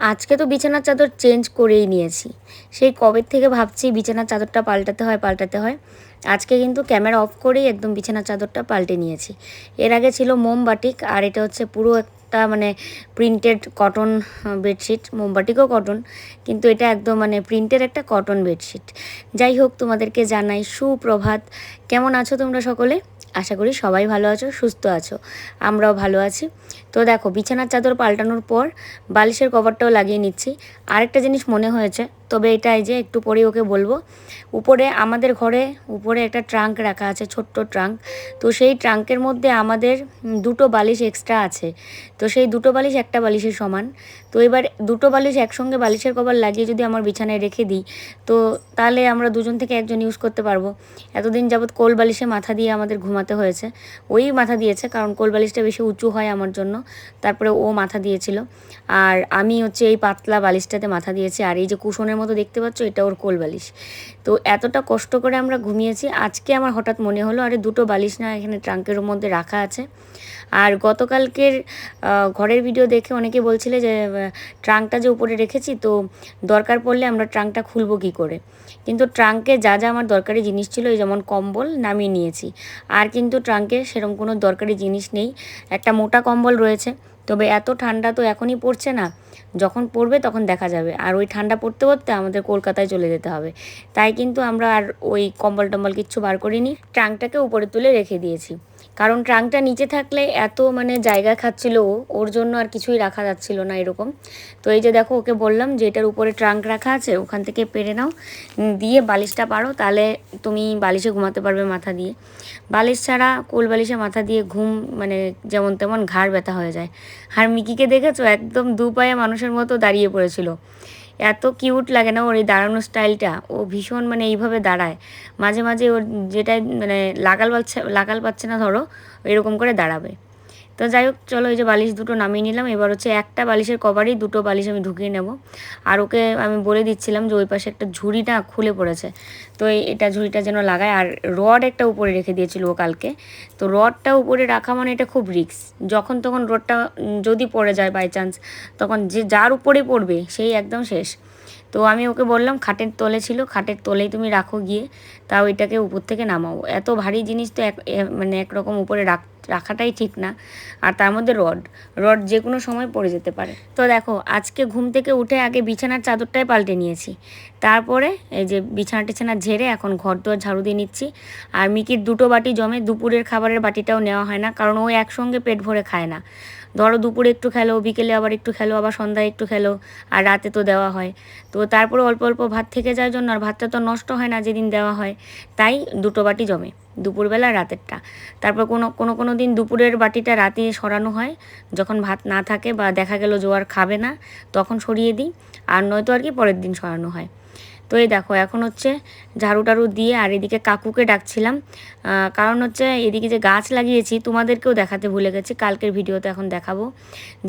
আজকে তো বিছানার চাদর চেঞ্জ করেই নিয়েছি। সেই কবের থেকে ভাবছি বিছানার চাদরটা পাল্টাতে হয় পাল্টাতে হয়। আজকে কিন্তু ক্যামেরা অফ করেই একদম বিছানার চাদরটা পাল্টে নিয়েছি। এর আগে ছিল মোমবাটিক আর এটা হচ্ছে পুরো একটা মানে প্রিন্টেড কটন বেডশিট মোমবাটিকও কটন কিন্তু এটা একদম মানে প্রিন্টের একটা কটন বেডশিট যাই হোক, তোমাদেরকে জানাই সুপ্রভাত। কেমন আছো তোমরা সকলে? আশা করি সবাই ভালো আছো, সুস্থ আছো। আমরাও ভালো আছি। তো দেখো, বিছানার চাদর পাল্টানোর পর বালিশের কভারটাও লাগিয়ে নিচ্ছি। আরেকটা জিনিস মনে হয়েছে, তবে এটা এই যে একটু পরেই ওকে বলব। উপরে আমাদের ঘরে উপরে একটা ট্রাঙ্ক রাখা আছে, ছোট্ট ট্রাঙ্ক। তো সেই ট্রাঙ্কের মধ্যে আমাদের দুটো বালিশ এক্সট্রা আছে। তো সেই দুটো বালিশ একটা বালিশের সমান। তো এবার দুটো বালিশ একসঙ্গে বালিশের কভার লাগিয়ে যদি আমার বিছানায় রেখে দিই, তো তাহলে আমরা দুজন থেকে একজন ইউজ করতে পারব। এতদিন যাবৎ কোল বালিশে মাথা দিয়ে আমাদের ঘুমাতে হয়েছে। ওই মাথা দিয়েছে, কারণ কোল বালিশটা বেশি উঁচু হয় আমার জন্য। তারপরে ও মাথা দিয়েছিল। আর আমি হচ্ছে এই পাতলা বালিশটাতে মাথা দিয়েছি। আর এই যে কুশনের মতো দেখতে পাচ্ছ, এটা ওর কোল বালিশ। তো এতটা কষ্ট করে আমরা ঘুমিয়েছি। আজকে আমার হঠাৎ মনে হলো, আরে দুটো বালিশ না এখানে ট্রাঙ্কের মধ্যে রাখা আছে। আর গতকালকের ঘরের ভিডিও দেখে অনেকে বলছিলে যে ট্রাঙ্কটা যে উপরে রেখেছি, তো দরকার পড়লে আমরা ট্রাঙ্কটা খুলবো কী করে? কিন্তু ট্রাঙ্কে যা যা আমার দরকারি জিনিস ছিল যেমন কম্বল নামিয়ে নিয়েছি। আর কিন্তু ট্রাঙ্কে সেরকম কোনো দরকারি জিনিস নেই। একটা মোটা কম্বল রয়েছে, তবে এত ঠান্ডা তো এখনই পড়ছে না। যখন পড়বে তখন দেখা যাবে। আর ওই ঠান্ডা পড়তে পড়তে আমাদের কলকাতায় চলে যেতে হবে। তাই কিন্তু আমরা আর ওই কম্বল টম্বল কিচ্ছু বার করিনি। ট্রাঙ্কটাকে উপরে তুলে রেখে দিয়েছি। কারণ ট্রাঙ্কটা নিচে থাকলে এত মানে জায়গা খাচ্ছিল ও, ওর জন্য আর কিছুই রাখা যাচ্ছিল না এরকম। তো এই যে দেখো, ওকে বললাম যে এটার উপরে ট্রাঙ্ক রাখা আছে, ওখান থেকে পেরে নাও। দিয়ে বালিশটা পারো, তাহলে তুমি বালিশে ঘুমাতে পারবে মাথা দিয়ে। বালিশ ছাড়া কোল বালিশে মাথা দিয়ে ঘুম মানে যেমন তেমন ঘাড় ব্যথা হয়ে যায়। আর মিকিকে দেখেছ? একদম দু পায়ে মানুষের মতো দাঁড়িয়ে পড়েছিল। এত কিউট লাগে না ওর এই দাঁড়ানোর স্টাইলটা। ও ভীষণ মানে এইভাবে দাঁড়ায়। মাঝে মাঝে ওর যেটা মানে লাগাল পাচ্ছে লাগাল পাচ্ছে না ধরো, এরকম করে দাঁড়াবে। তো যাই হোক, চলো এই যে বালিশ দুটো নামিয়ে নিলাম। এবার হচ্ছে একটা বালিশের কভারেই দুটো বালিশ আমি ঢুকিয়ে নেব। আর ওকে আমি বলে দিচ্ছিলাম যে ওই পাশে একটা ঝুড়িটা খুলে পড়েছে। তো এটা ঝুড়িটা যেন লাগায়। আর রড একটা উপরে রেখে দিয়েছিল ও কালকে। তো রডটা উপরে রাখা মানে এটা খুব রিক্স যখন তখন রডটা যদি পড়ে যায় বাই চান্স তখন যে যার উপরে পড়বে, সেই একদম শেষ। তো আমি ওকে বললাম, খাটের তলে ছিল, খাটের তলেই তুমি রাখো গিয়ে, তাও এটাকে উপর থেকে নামাও। এত ভারী জিনিস তো এক মানে একরকম উপরে রাখ, রাখাটাই ঠিক না। আর তার মধ্যে রড রড যে কোনো সময় পড়ে যেতে পারে। তো দেখো, আজকে ঘুম থেকে উঠে আগে বিছানার চাদরটাই পাল্টে নিয়েছি। তারপরে এই যে বিছানা টিছানা ঝেড়ে এখন ঘর দোয়ার ঝাড়ু দিয়ে নিচ্ছি। আর মিকির দুটো বাটি জমে, দুপুরের খাবারের বাটিটাও নেওয়া হয় না, কারণ ও একসঙ্গে পেট ভরে খায় না। ধরো দুপুরে একটু খেলো, বিকেলে আবার একটু খেলো, আবার সন্ধ্যায় একটু খেলো, আর রাতে তো দেওয়া হয়। তো তারপরে অল্প অল্প ভাত থেকে যাওয়ার জন্য আর ভাতটা তো নষ্ট হয় না যেদিন দেওয়া হয়, তাই দুটো বাটি জমে, দুপুরবেলা রাতেরটা। তারপর কোনো কোনো কোনো দিন দুপুরের বাটিটা রাতে সরানো হয়, যখন ভাত না থাকে বা দেখা গেল জোয়ার খাবে না, তখন সরিয়ে দিই, আর নয়তো আর কি পরের দিন সরানো হয়। তো এই দেখো, এখন হচ্ছে ঝাড়ু টাড়ু দিয়ে আর এদিকে কাকুকে ডাকছিলাম। কারণ হচ্ছে এদিকে যে গাছ লাগিয়েছি, তোমাদেরকেও দেখাতে ভুলে গেছি, কালকের ভিডিওতে এখন দেখাবো।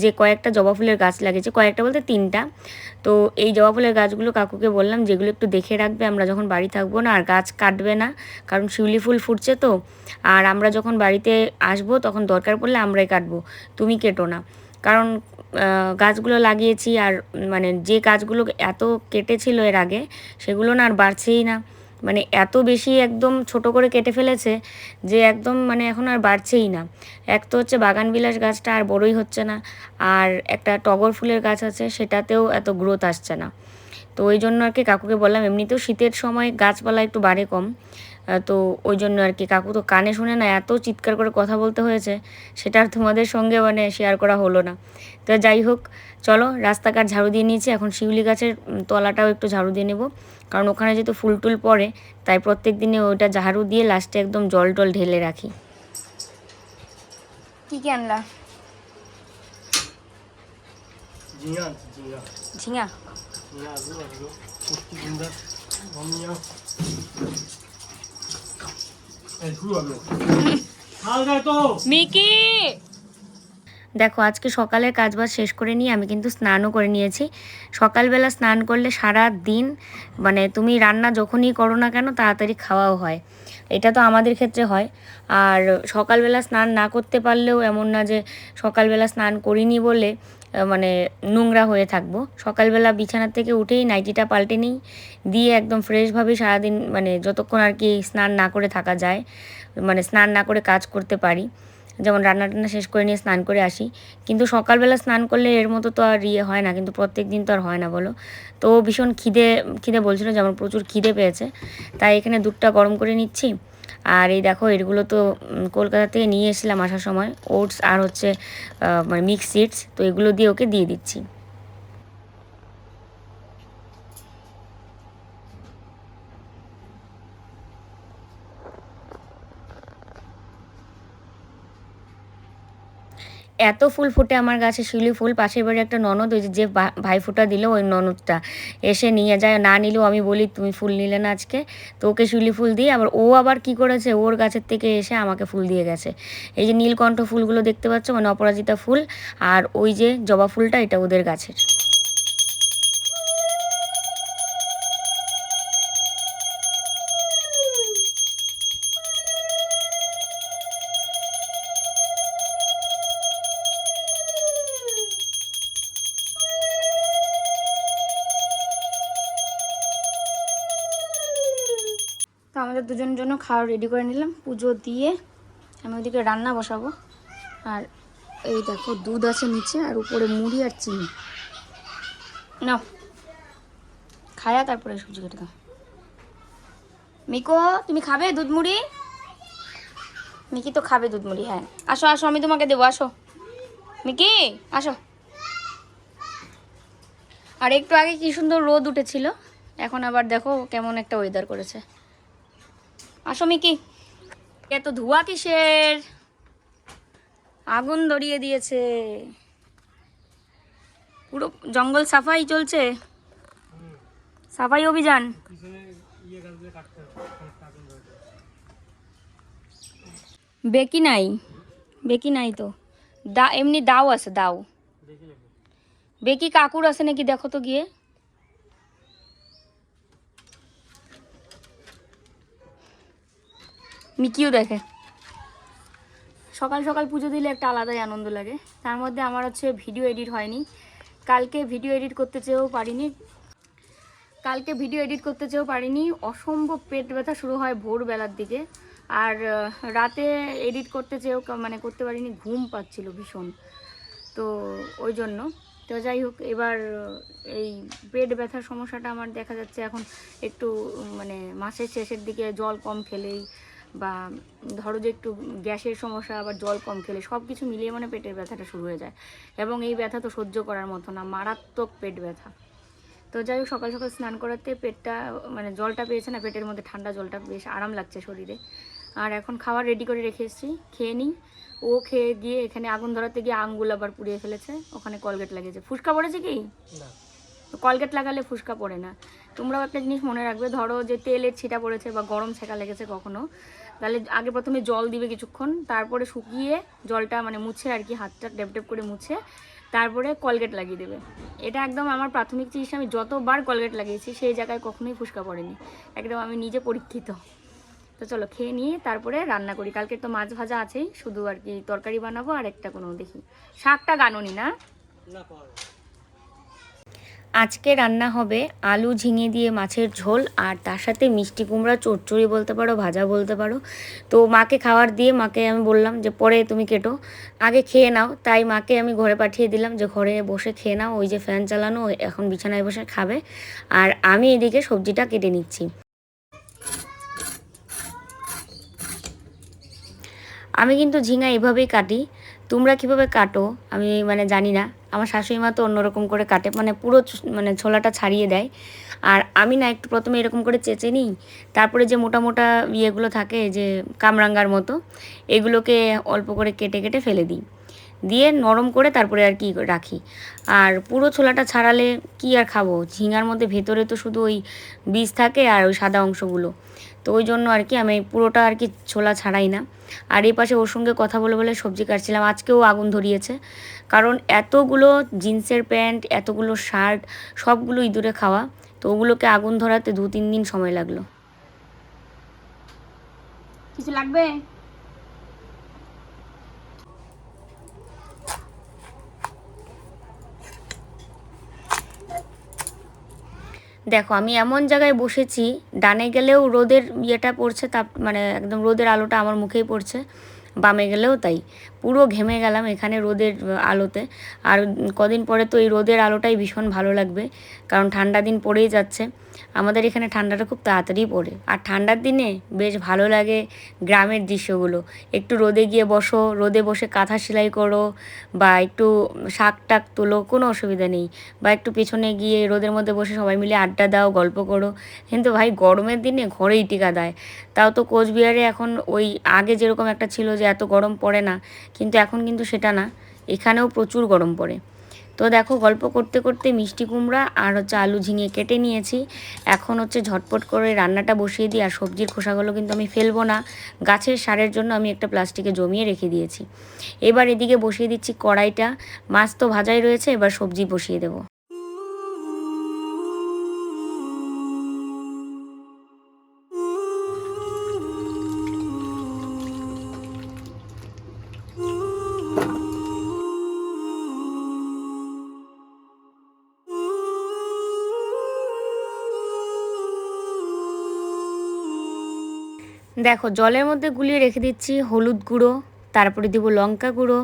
যে কয়েকটা জবা ফুলের গাছ লাগিয়েছি, কয়েকটা বলতে তিনটা। তো এই জবা ফুলের গাছগুলো কাকুকে বললাম, যেগুলো একটু দেখে রাখবে, আমরা যখন বাড়ি থাকব না, আর গাছ কাটবে না, কারণ শিউলি ফুল ফুটছে তো, আর আমরা যখন বাড়িতে আসব, তখন দরকার পড়লে আমরাই কাটবো। তুমি কেটো না। কারণ গাছগুলো লাগিয়েছি আর মানে যে গাছগুলো এত কেটেছিল এর আগে, সেগুলো না আর বাড়ছেই না। মানে এত বেশি একদম ছোট করে কেটে ফেলেছে যে একদম মানে এখন আর বাড়ছেই না। এক তো হচ্ছে বাগান বিলাস গাছটা আর বড়ই হচ্ছে না, আর একটা টগর ফুলের গাছ আছে সেটাতেও এত গ্রোথ আসছে না। তো ওই জন্য আর কি কাকুকে বললাম, এমনিতেও শীতের সময় গাছপালা একটু বাড়ে কম। তো ওই জন্য আর কি। কাকু তো কানে শুনে না এত চিৎকার করে কথা বলতে হয়েছে সেটা আর তোমাদের সঙ্গে মানে শেয়ার করা হলো না। তো যাই হোক চলো রাস্তাঘাট ঝাড়ু দিয়ে নিয়েছি এখন শিউলি গাছের তলাটাও একটু ঝাড়ু দিয়ে নেব। কারণ ওখানে যেহেতু ফুল টুল পড়ে তাই প্রত্যেক দিনে ওইটা ঝাড়ু দিয়ে লাস্টে একদম জল টল ঢেলে রাখি। কি কি আনলা? ঝিঙা ঝিঙা ঝিঙা ঝিঙা আলু আলু পুষ্টি গুন্ডা ধনিয়া এই শুরু হবে হাল দেয় তো মিকি! দেখো আজকে সকালের কাজবাজ শেষ করে নিয়ে আমি কিন্তু স্নানও করে নিয়েছি। সকালবেলা স্নান করলে সারা দিন মানে তুমি রান্না যখনই করো না কেন তাড়াতাড়ি খাওয়াও হয়। এটা তো আমাদের ক্ষেত্রে হয়। আর সকালবেলা স্নান না করতে পারলেও এমন না যে সকালবেলা স্নান করিনি বলে মানে নোংরা হয়ে থাকব। সকালবেলা বিছানার থেকে উঠেই নাইটিটা পাল্টে নিই, দিয়ে একদম ফ্রেশভাবে সারাদিন মানে যতক্ষণ আর কি স্নান না করে থাকা যায় মানে স্নান না করে কাজ করতে পারি, যেমন রান্না টান্না শেষ করে নিয়ে স্নান করে আসি। কিন্তু সকালবেলা স্নান করলে এর মতো তো আর ইয়ে হয় না, কিন্তু প্রত্যেক দিন তো আর হয় না বলো। তো ভীষণ খিদে খিদে বলছিল, যেমন প্রচুর খিদে পেয়েছে, তাই এখানে দুধটা গরম করে নিচ্ছি। আর এই দেখো, এগুলো তো কলকাতা থেকে নিয়ে এসেছিলাম আসার সময়। ওটস আর হচ্ছে মানে মিক্স সিডস তো এগুলো দিয়ে ওকে দিয়ে দিচ্ছি। এত ফুল ফুটে আমার গাছে শিউলি ফুল, পাশের বাড়ি একটা ননদ, ওই যে- ভাই ফুটা দিল ওই ননদটা, এসে নিয়ে যায়, না নিলেও আমি বলি, তুমি ফুল নিলে না আজকে, তো ওকে শিউলি ফুল দিই। আবার ও আবার কি করেছে, ওর গাছের থেকে এসে আমাকে ফুল দিয়ে গেছে। এই যে নীলকণ্ঠ ফুলগুলো দেখতে পাচ্ছ মানে অপরাজিতা ফুল, আর ওই যে জবা ফুলটা, এটা ওদের গাছের। আমাদের দুজনের জন্য খাওয়া রেডি করে নিলাম। পুজো দিয়ে আমি ওইদিকে রান্না বসাবো। আর এই দেখো, দুধ আছে নিচে আর উপরে মুড়ি আর চিনি। নাও, খায়া তারপরে সবজি কেটে দাও। মিকো, তুমি খাবে দুধ মুড়ি? মিকি তো খাবে দুধ মুড়ি হ্যাঁ। আসো আসো, আমি তোমাকে দেবো, আসো। মিকি, আসো। আর একটু আগে কি সুন্দর রোদ উঠেছিল। এখন আবার দেখো কেমন একটা ওয়েদার করেছে। আসো মিকি। এত ধোঁয়া কিসের? আগুন ধরিয়ে দিয়েছে। পুরো জঙ্গল সাফাই চলছে। সাফাই অভিযান। বেকি নাই বেকি নাই তো। দা, এমনি দাও আছে, দাও। বেকি কাকুর আছে নাকি, দেখো তো গিয়ে। মিকিও দেখে। সকাল সকাল পুজো দিলে একটা আলাদাই আনন্দ লাগে। তার মধ্যে আমার হচ্ছে ভিডিও এডিট হয়নি। কালকে ভিডিও এডিট করতে চেয়েও পারিনি। কালকে ভিডিও এডিট করতে চেয়েও পারিনি। অসম্ভব পেট ব্যথা শুরু হয় ভোরবেলার দিকে। আর রাতে এডিট করতে চেয়েও মানে করতে পারিনি, ঘুম পাচ্ছিল ভীষণ। তো ওই জন্য। তো যাই হোক, এবার এই পেট ব্যথার সমস্যাটা আমার দেখা যাচ্ছে। এখন একটু মানে মাসের শেষের দিকে জল কম খেলেই বা ধরো যে একটু গ্যাসের সমস্যা আবার জল কম খেলে সব কিছু মিলিয়ে মানে পেটের ব্যথাটা শুরু হয়ে যায়। এবং এই ব্যথা তো সহ্য করার মতো না মারাত্মক পেট ব্যথা। তো যাই হোক সকাল সকাল স্নান করাতে পেটটা মানে জলটা পেয়েছে না পেটের মধ্যে ঠান্ডা জলটা বেশ আরাম লাগছে শরীরে। আর এখন খাবার রেডি করে রেখে এসেছি খেয়ে নিই। ও খেয়ে গিয়ে এখানে আগুন ধরাতে গিয়ে আঙ্গুল আবার পুড়িয়ে ফেলেছে। ওখানে কলগেট লাগিয়েছে। ফুসকা পড়েছে কি? তো কলগেট লাগালে ফুসকা পড়ে না। তোমরাও একটা জিনিস মনে রাখবে, ধরো যে তেলের ছিটা পড়েছে বা গরম ছেঁকা লেগেছে কখনো, তাহলে আগে প্রথমে জল দিবে কিছুক্ষণ, তারপরে শুকিয়ে জলটা মানে মুছে আর কি, হাতটা ডেপ ডেপ করে মুছে, তারপরে কলগেট লাগিয়ে দেবে। এটা একদম আমার প্রাথমিক চিকিৎসা, আমি যতবার কলগেট লাগিয়েছি, সেই জায়গায় কখনোই ফুসকা পড়েনি। একদম আমি নিজে পরীক্ষিত। তো চলো খেয়ে নিয়ে তারপরে রান্না করি। কালকে তো মাছ ভাজা আছেই, শুধু আর কি তরকারি বানাবো আর একটা কোনো দেখি। শাকটা গাননি না? আজকে রান্না হবে আলু ঝিঙে দিয়ে মাছের ঝোল, আর তার সাথে মিষ্টি কুমড়া, চচ্চড়ি বলতে পারো, ভাজা বলতে পারো। তো মাকে খাবার দিয়ে মাকে আমি বললাম যে, পরে তুমি কেটো। আগে খেয়ে নাও। তাই মাকে আমি ঘরে পাঠিয়ে দিলাম যে, ঘরে বসে খেয়ে নাও, ওই যে ফ্যান চালানো, এখন বিছানায় বসে খাবে। আর আমি এদিকে সবজিটা কেটে নিচ্ছি। আমি কিন্তু ঝিঙা এভাবেই কাটি। তোমরা কীভাবে কাটো? আমি মানে জানি না। আমার শাশুড়ি মা তো অন্যরকম করে কাটে। মানে পুরো মানে ছোলাটা ছাড়িয়ে দেয়। আর আমি না একটু প্রথমে এরকম করে চেঁচে নিই। তারপরে যে মোটা মোটা ইয়েগুলো থাকে যে কামরাঙ্গার মতো, এগুলোকে অল্প করে কেটে কেটে ফেলে দিই। দিয়ে নরম করে তারপরে আর কি রাখি। আর পুরো ছোলাটা ছাড়ালে কি আর খাব? ঝিঙার মধ্যে ভেতরে তো শুধু ওই বীজ থাকে আর ওই সাদা অংশগুলো। তো ওই জন্য আর কি আমি পুরোটা আর কি ছোলা ছাড়াই না। আর এই পাশে ওর সঙ্গে কথা বলে বলে সবজি কাটছিলাম। আজকেও আগুন ধরিয়েছে। কারণ এতগুলো জিন্সের প্যান্ট, এতগুলো শার্ট, সবগুলো ইঁদুরে খাওয়া, তো ওগুলোকে আগুন ধরাতে দু তিন দিন সময় লাগল। কিছু লাগবে? দেখো, আমি এমন জায়গায় বসেছি, ডানে গেলেও রোদের ইয়েটা পড়ছে তা মানে একদম রোদের আলোটা আমার মুখেই পড়ছে, বামে গেলেও তাই। পুরো ঘেমে গেলাম এখানে রোদের আলোতে। আর কদিন পরে তো এই রোদের আলোটাই ভীষণ ভালো লাগবে, কারণ ঠান্ডা দিন পড়েই যাচ্ছে। আমাদের এখানে ঠান্ডাটা খুব তাড়াতাড়ি পড়ে। আর ঠান্ডার দিনে বেশ ভালো লাগে গ্রামের দৃশ্যগুলো। একটু রোদে গিয়ে বসো, রোদে বসে কাঁথা সেলাই করো, বা একটু শাক টাক তোলো, কোনো অসুবিধা নেই। বা একটু পেছনে গিয়ে রোদের মধ্যে বসে সবাই মিলে আড্ডা দাও, গল্প করো। কিন্তু ভাই, গরমের দিনে ঘরেই টিকা দেয়। তাও তো কোচবিহারে এখন ওই আগে যেরকম একটা ছিল যে এত গরম পড়ে না কিন্তু এখন কিন্তু সেটা না। এখানেও প্রচুর গরম পড়ে। তো দেখো, গল্প করতে করতে মিষ্টি কুমড়া আর হচ্ছে আলু ঝিঙে কেটে নিয়েছি। এখন হচ্ছে ঝটপট করে রান্নাটা বসিয়ে দিই আর সবজির খোসাগুলো কিন্তু আমি ফেলব না। গাছের সারের জন্য আমি একটা প্লাস্টিকে জমিয়ে রেখে দিয়েছি। এবার এদিকে বসিয়ে দিচ্ছি কড়াইটা। মাছ তো ভাজাই রয়েছে, এবার সবজি বসিয়ে দেবো। দেখো জলের মধ্যে গুলিয়ে রেখে দিচ্ছি হলুদ গুঁড়ো। তারপরে দিব লঙ্কা গুঁড়ো,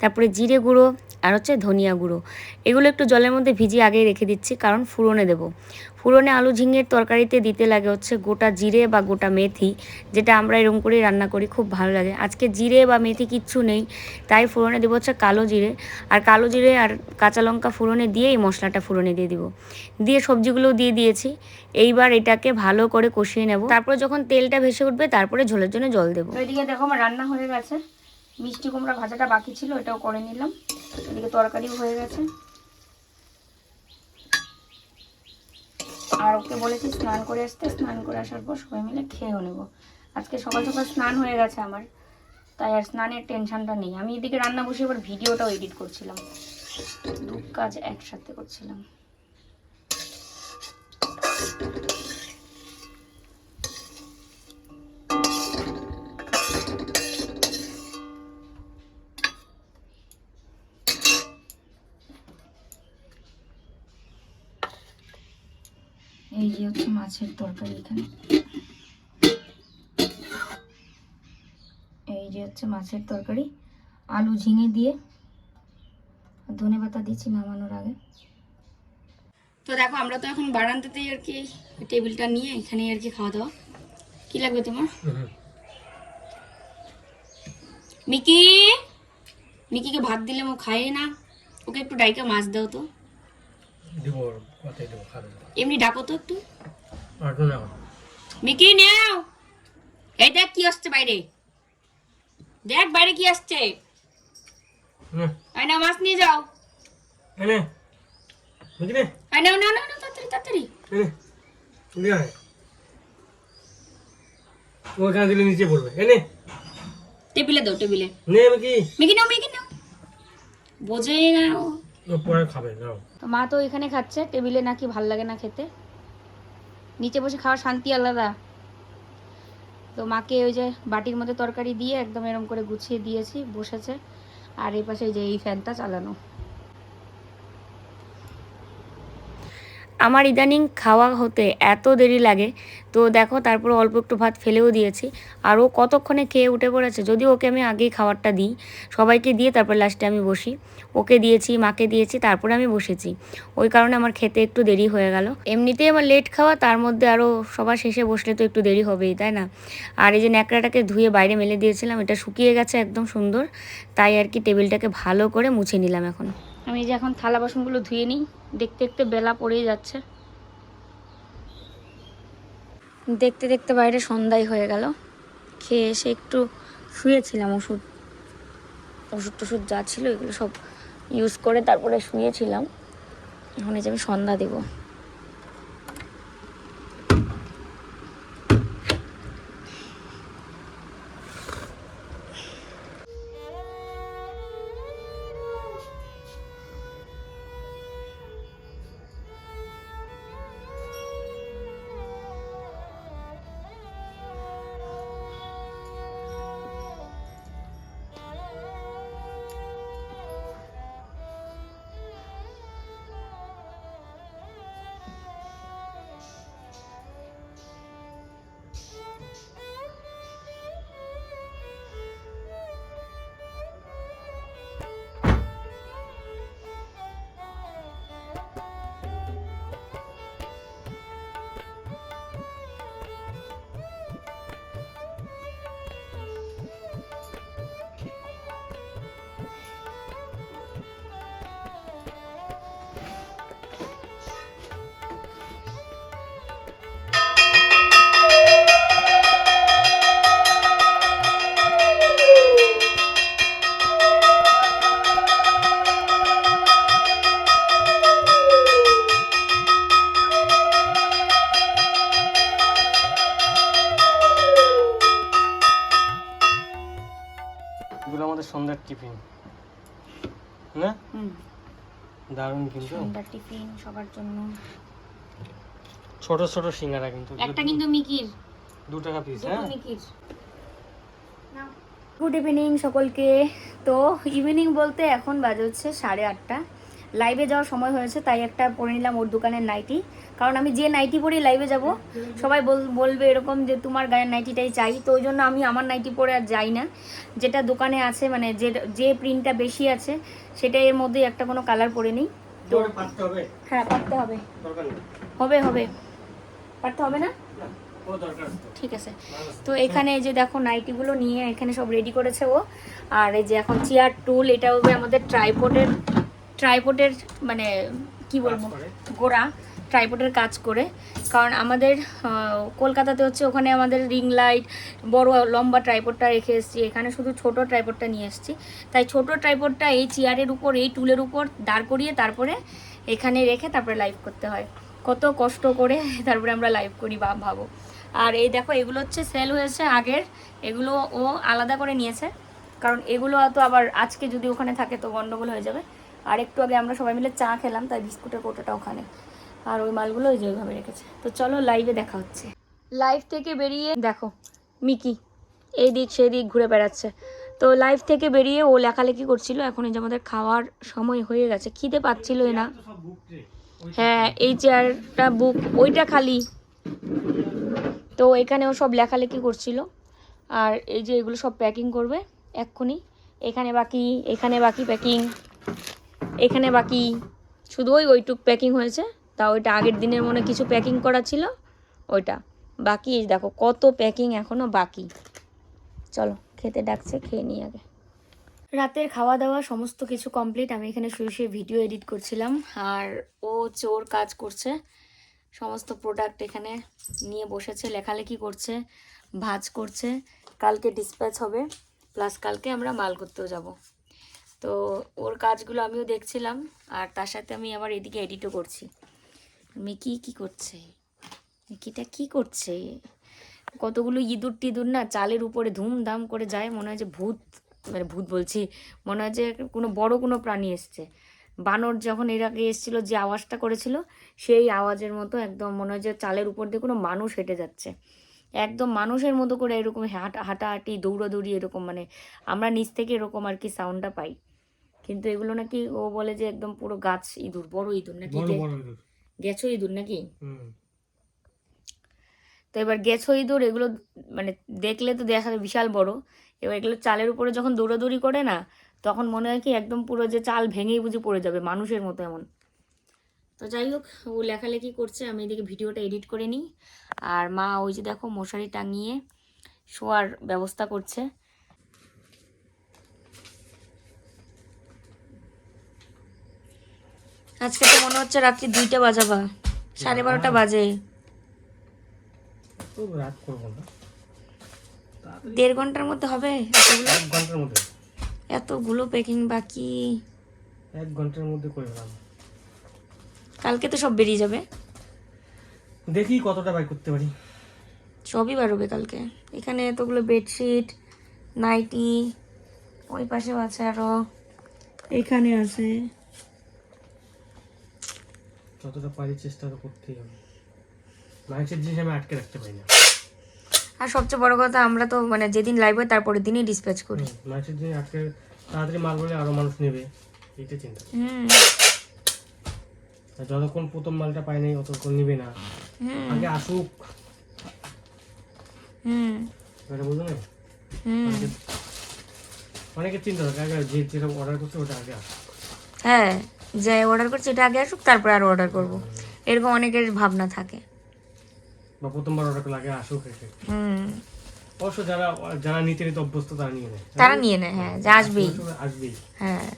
তারপরে জিরে গুঁড়ো, আর হচ্ছে ধনিয়া গুঁড়ো। এগুলো একটু জলের মধ্যে ভিজিয়ে আগেই রেখে দিচ্ছি, কারণ ফুরনে দেব। ফুরনে আলু ঝিঙের তরকারিতে দিতে লাগে হচ্ছে গোটা জিরে বা গোটা মেথি, যেটা আমরা এরকম করেই রান্না করি, খুব ভালো লাগে। আজকে জিরে বা মেথি কিচ্ছু নেই, তাই ফুরনে দেবো হচ্ছে কালো জিরে। আর কালো জিরে আর কাঁচা লঙ্কা ফুরনে দিয়ে এই মশলাটা ফুরনে দিয়ে দিব। দিয়ে সবজিগুলো দিয়ে দিয়েছি, এইবার এটাকে ভালো করে কষিয়ে নেব। তারপর যখন তেলটা ভেসে উঠবে, তারপরে ঝোলের জন্য জল দেবো। এদিকে দেখো আমার রান্না হয়ে গেছে। মিষ্টি কুমড়া ভাজাটা বাকি ছিল, এটাও করে নিলাম। এদিকে তরকারিও হয়ে গেছে। আর ওকে বলেছি স্নান করে আসতে, স্নান করে আসার পর সবাই মিলে খেয়েও নেব। আজকে সকাল সকাল স্নান হয়ে গেছে আমার, তাই আর স্নানের টেনশনটা নেই। আমি এদিকে রান্না বসে এবার ভিডিওটাও এডিট করছিলাম। দু কাজ একসাথে করছিলাম। এই যে হচ্ছে মাছের তরকারি এখানে। এই যে হচ্ছে মাছের তরকারি। আলু ঝিঙে দিয়ে ধনে পাতা দিচ্ছি নামানোর আগে। তো দেখো, আমরা তো এখন বারান্দাতেই আর কি টেবিলটা নিয়ে এখানে আর কি খাওয়া দাওয়া। কি লাগবে তোমার? মিকি! মিকিকে ভাত দিলে ও খায় না। ওকে একটু ডাইকা মাছ দাও তো। দিব কথাই দেবো খাবে এমনি ডাকো তো একটু। আর তো না। মিকি নেও এই দেখ কি আসছে বাইরে। দেখ বাইরে কি আসছে। মাছ নিয়ে যাও। এনে বুঝলি নে। না না না তাড়াতাড়ি তাড়াতাড়ি। এনে আয়। ওখানে দিলে নিচে পড়বে। এনে টেবিলে দাও টেবিলে। নে কি মিকি নাও মিকি নাও। বোঝে না ও। পরে খাবে নাও। মা তো এখানে খাচ্ছে, টেবিলে নাকি ভালো লাগে না খেতে। নিচে বসে খাওয়ার শান্তি আলাদা। তো মাকে ওই যে বাটির মধ্যে তরকারি দিয়ে একদম এরম করে গুছিয়ে দিয়েছি, বসেছে। আর এই পাশে যে এই ফ্যানটা চালানো। আমার ইদানিং খাওয়া হতে এত দেরি লাগে। তো দেখো, তারপর অল্প একটু ভাত ফেলেও দিয়েছি। আর ও কতক্ষণে খেয়ে উঠে পড়েছে, যদিও ওকে আমি আগেই খাবারটা দিই। সবাইকে দিয়ে তারপর লাস্টে আমি বসি। ওকে দিয়েছি, মাকে দিয়েছি, তারপরে আমি বসেছি। ওই কারণে আমার খেতে একটু দেরি হয়ে গেল। এমনিতেই আমার লেট খাওয়া, তার মধ্যে আরও সবার শেষে বসলে তো একটু দেরি হবেই, তাই না? আর এই যে ন্যাকড়াটাকে ধুয়ে বাইরে মেলে দিয়েছিলাম, এটা শুকিয়ে গেছে একদম সুন্দর। তাই আর কি টেবিলটাকে ভালো করে মুছে নিলাম এখন। আমি যে এখন থালা বাসনগুলো ধুয়ে নিই, দেখতে দেখতে বেলা পড়েই যাচ্ছে। দেখতে দেখতে বাইরে সন্ধ্যাই হয়ে গেল। খেয়ে এসে একটু শুয়েছিলাম, ওষুধ ওষুধ টষুধ যা ছিল এগুলো সব ইউজ করে তারপরে শুয়েছিলাম। এখন এই যে আমি সন্ধ্যা দেবো। টিফিন। না? দারুণ দারুণ কিন্তু। সন্ধ্যার টিফিন সবার জন্য। ছোট ছোট সিঙ্গারা কিন্তু। একটা কিন্তু মিকির। দু টাকা পিস হ্যাঁ? মিকির। গুড ইভিনিং সকলকে। তো ইভিনিং বলতে এখন বাজে হচ্ছে সাড়ে আটটা। লাইভে যাওয়ার সময় হয়েছে তাই একটা পরে নিলাম ওর দোকানের নাইটি কারণ আমি যে নাইটি পরে লাইভে যাব সবাই বল- বলবে এরকম যে তোমার গায়ের নাইটিটাই চাই তো ওই জন্য আমি আমার নাইটি পরে আর যাই না। যেটা দোকানে আছে মানে যে যে প্রিন্টটা বেশি আছে সেটা এর মধ্যে একটা কোনো কালার পরে নিই। তো হ্যাঁ পারতে হবে। হবে হবে। পারতে হবে না। ঠিক আছে। তো এখানে যে দেখো নাইটিগুলো নিয়ে এখানে সব রেডি করেছে ও। আর এই যে এখন চেয়ার টুল এটা হবে আমাদের ট্রাইপোর্টের ট্রাইপোর্টের মানে কি বলব। গোড়া ট্রাইপোর্টের কাজ করে। কারণ আমাদের কলকাতাতে হচ্ছে ওখানে আমাদের রিং লাইট বড় লম্বা ট্রাইপোর্টটা রেখে এসেছি। এখানে শুধু ছোট ট্রাইপোর্টটা নিয়ে এসেছি। তাই ছোট ট্রাইপোর্টটা এই চেয়ারের উপর এই টুলের উপর দাঁড় করিয়ে তারপরে এখানে রেখে তারপরে লাইভ করতে হয়। কত কষ্ট করে তারপরে আমরা লাইভ করি বা ভাবো। আর এই দেখো এগুলো হচ্ছে সেল হয়েছে আগের। এগুলো ও আলাদা করে নিয়েছে। কারণ এগুলো তো আবার আজকে যদি ওখানে থাকে তো গন্ডগোল হয়ে যাবে। আর একটু আগে আমরা সবাই মিলে চা খেলাম, তাই বিস্কুটের কোটোটা ওখানে। আর ওই মালগুলো ওই যে ওইভাবে রেখেছে। তো চলো লাইভে দেখা হচ্ছে। লাইভ থেকে বেরিয়ে, দেখো, মিকি, এই দিক সেই দিক ঘুরে বেড়াচ্ছে। তো লাইভ থেকে বেরিয়ে ও লেখালেখি করছিল, এখন এই যে আমাদের খাওয়ার সময় হয়ে গেছে। খিদে পাচ্ছিলই না। হ্যাঁ এই চেয়ারটা বুক ওইটা খালি। তো এখানেও সব লেখালেখি করছিল। আর এই যে এগুলো সব প্যাকিং করবে, এক্ষুনি। এখানে বাকি এখানে বাকি প্যাকিং এখানে বাকি শুধু ওই ওইটুক প্যাকিং হয়েছে। তা ওইটা আগের দিনের মনে কিছু প্যাকিং করা ছিল, ওইটা। বাকি দেখো কত প্যাকিং এখনও বাকি। চলো, খেতে ডাকছে, খেয়ে নিই আগে। রাতের খাওয়া দাওয়া সমস্ত কিছু কমপ্লিট আমি এখানে শুয়ে শুয়ে ভিডিও এডিট করছিলাম। আর ও চোর কাজ করছে। সমস্ত প্রোডাক্ট এখানে নিয়ে বসেছে, লেখালেখি করছে, ভাজ করছে। কালকে ডিসপ্যাচ হবে। প্লাস কালকে আমরা মাল করতেও যাব। তো ওর কাজগুলো আমিও দেখছিলাম, আর তার সাথে আমি আবার এদিকে এডিটও করছি। মিকি কি করছে? মিকিটা কি করছে? কতগুলো ইঁদুর টিঁদুর না চালের উপরে ধুমধাম করে যায়, মনে হয় যে ভূত মানে ভূত বলছি, মনে হয় যে কোনো বড় কোনো প্রাণী এসছে। বানর যখন এর আগে এসেছিল, যে আওয়াজটা করেছিল, সেই আওয়াজের মতো একদম মনে হয় যে চালের উপর দিয়ে কোনো মানুষ হেঁটে যাচ্ছে। একদম মানুষের মতো করে এরকম হাঁটা হাঁটাহাঁটি দৌড়াদৌড়ি এরকম মানে আমরা নিচ থেকে এরকম আর কি সাউন্ডটা পাই। কিন্তু এগুলো নাকি ও বলে যে একদম পুরো গাছ ইঁদুর বড় ইঁদুর নাকি। গেছো ইঁদুর নাকি? তো এবার গেছো ইঁদুর এগুলো মানে দেখলে তো দেখা যায় বিশাল বড়। এবার এগুলো চালের উপরে যখন দৌড়াদৌড়ি করে না তখন মনে হয় কি একদম পুরো যে চাল ভেঙেই বুঝি পড়ে যাবে মানুষের মতো এমন। তো যাই হোক ও লেখালেখি করছে আমি এদিকে ভিডিওটা এডিট করে নিই। আর মা ওই যে দেখো মশারি টাঙিয়ে শোয়ার ব্যবস্থা করছে। আজকে তো মনে হচ্ছে রাত্রি দুইটা বাজাবা। সাড়ে বারোটা বাজে। দেড় ঘণ্টার মধ্যে হবে এতগুলো? প্যাকিং বাকি। এক ঘণ্টার মধ্যে করে কালকে তো সব বেরিয়ে যাবে। দেখি কতটা বাই করতে পারি। সবই বেরোবে কালকে। এখানে এতগুলো বেডশিট নাইটি ওই পাশেও আছে আরও। এখানে আছে যতটা পারি চেষ্টা তো করতেই হবে। মাংসের জিনিস আমি আটকে রাখতে পারি না। আর সবচেয়ে বড় কথা আমরা তো মানে যেদিন লাইভ হয় তারপরের দিনই ডিসপ্যাচ করি। মাংসের জিনিস আটকে তাড়াতাড়ি মাল বলে আরও মানুষ নেবে এইটা চিন্তা। হুম। যতক্ষণ প্রথম মালটা পাই নাই ততক্ষণ নিবে না। আগে আসুক। হুম। বুঝলো না? হুম। অনেকে- চিন্তা করে আগে যে যেটা অর্ডার করছে ওটা আগে আসুক। হ্যাঁ। যে অর্ডার করছি এটা আগে আসুক তারপরে আরও অর্ডার করব। এরকম অনেকের ভাবনা থাকে। বা প্রথমবার অর্ডার করলে আগে আসুক হুম। অবশ্য যারা যারা নিতে নিতে অভ্যস্ত তারা নিয়ে নেয়। তারা নিয়ে নেয় হ্যাঁ যে আসবেই। আসবেই। হ্যাঁ।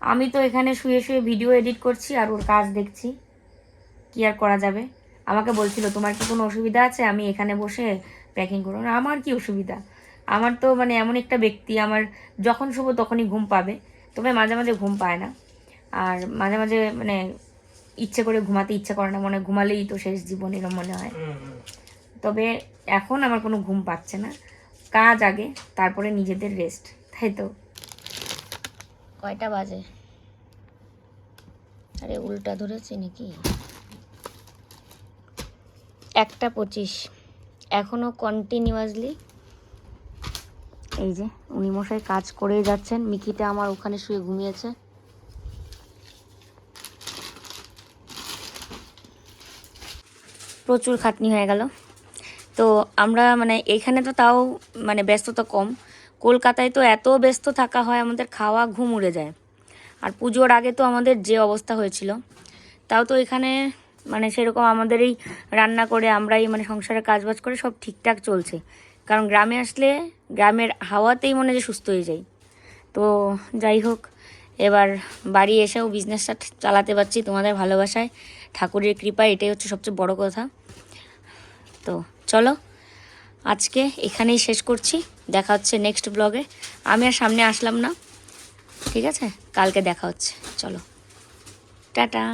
আমি তো এখানে শুয়ে শুয়ে ভিডিও এডিট করছি আর ওর কাজ দেখছি। কি আর করা যাবে? আমাকে বলছিল তোমার কি কোনো অসুবিধা আছে? আমি এখানে বসে প্যাকিং করব। আমার কি অসুবিধা? আমার তো মানে এমন একটা ব্যক্তি আমার যখন শুভ তখনই ঘুম পাবে। তবে মাঝে মাঝে ঘুম পায় না। আর মাঝে মাঝে মানে ইচ্ছে করে ঘুমাতে ইচ্ছে করে না মনে হয় ঘুমালেই তো শেষ জীবন এরকম মনে হয়। তবে এখন আমার কোনো ঘুম পাচ্ছে না। কাজ আগে তারপরে নিজেদের রেস্ট তাই তো? কয়টা বাজে? আরে উল্টা ধরেছি নাকি? একটা পঁচিশ। এখনও কন্টিনিউয়াসলি এই যে উনি মশাই কাজ করেই যাচ্ছেন। মিকিটা আমার ওখানে শুয়ে ঘুমিয়েছে। প্রচুর খাটনি হয়ে গেল। তো আমরা মানে এখানে তো তাও মানে ব্যস্ততা কম। কলকাতায় তো এত ব্যস্ত থাকা হয়, আমাদের খাওয়া ঘুম উড়ে যায়। আর পুজোর আগে তো আমাদের যে অবস্থা হয়েছিল, তাও তো এখানে মানে সেরকম আমাদের এই রান্না করে, আমরাই মানে সংসারে কাজবাজ করে সব ঠিকঠাক চলছে। কারণ গ্রামে আসলে গ্রামের হাওয়াতেই মনে যে সুস্থ হয়ে যাই তো যাই হোক, এবার বাড়ি এসেও বিজনেসটা চালাতে পারছি তোমাদের ভালোবাসায়। ঠাকুরের কৃপায় এটাই হচ্ছে সবচেয়ে বড় কথা। তো চলো, আজকে এখানেই শেষ করছি। দেখা হচ্ছে নেক্সট ব্লগে আমি আর সামনে আসলাম না। ঠিক আছে? কালকে দেখা হচ্ছে। চলো। টাটা।